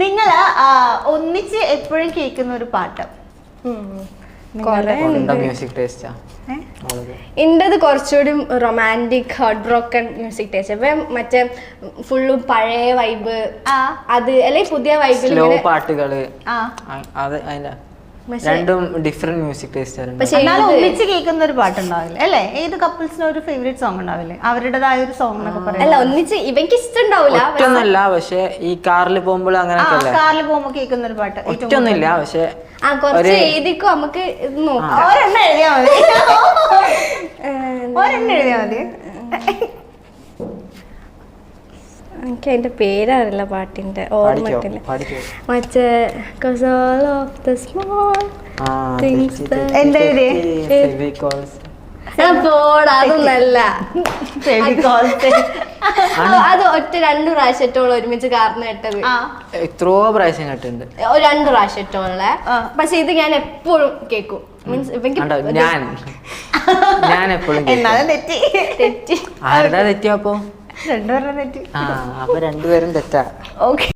നിങ്ങൾ ആ, ഒന്നിച്ച് എപ്പോഴും കേൾക്കുന്ന ഒരു പാട്ട് മ്യൂസിക് ടേസ്റ്റാ കുറച്ചുകൂടി romantic heart broken music taste അപ്പൊ മറ്റേ ഫുള്ളും പഴയ വൈബ് ആ. അത് അല്ലെങ്കിൽ പുതിയ വൈബിൽ സ്ലോ രണ്ടും ഡിഫറെന്റ് മ്യൂസിക് ടേസ്റ്റ് പക്ഷേ എന്നാലും ഒന്നിച്ച് കേൾക്കുന്ന ഒരു പാട്ട് ഉണ്ടാവില്ലേ അല്ലേ? ഏത് കപ്പിൾസിന് ഒരു ഫേവറേറ്റ് സോങ് ഉണ്ടാവില്ലേ? അവരുടേതായ ഒരു സോങ് എന്നൊക്കെ അല്ല പറയാം ഒന്നിച്ച് ഇവയ്ക്ക് ഇഷ്ടണ്ടാവൂല. ഒറ്റൊന്നല്ല പക്ഷെ ഈ കാറിൽ പോകുമ്പോൾ അല്ലേ? കാറിൽ പോകുമ്പോൾ കേൾക്കുന്ന ഒരു പാട്ട് ഏറ്റവും ഒറ്റൊന്നുമില്ല പക്ഷെ ആ കുറച്ച് എഴുതിക്കോ നമുക്ക് ഇത് നോക്കാം. ഒരെണ്ണം എഴുതിയാ മതി. ഒരെണ്ണം എഴുതിയാ മതി. എനിക്ക് അതിന്റെ പേരറിയില്ല പാട്ടിന്റെ പഠിക്കോ മറ്റേ എന്താ? തെറ്റി, പോടാ അതൊന്നല്ല. അത് ഒറ്റ രണ്ട് പ്രാവശ്യത്തോളം ഒരുമിച്ച് കാർന്ന് ഇട്ടത്. ആ. എത്രയോ പ്രാവശ്യം കേട്ടിട്ടുണ്ട്. ഒരു രണ്ട് പ്രാവശ്യത്തോളെ. പക്ഷെ ഇത് ഞാൻ എപ്പോഴും കേൾക്കും. മീൻസ് ഞാൻ. ഞാൻ എപ്പോഴും എന്നാലും തെറ്റി. തെറ്റി. ആരുടെ തെറ്റിയപ്പോ രണ്ടുപേരുടെ തെറ്റി. ആ അപ്പൊ രണ്ടുപേരും തെറ്റാ. ഓക്കെ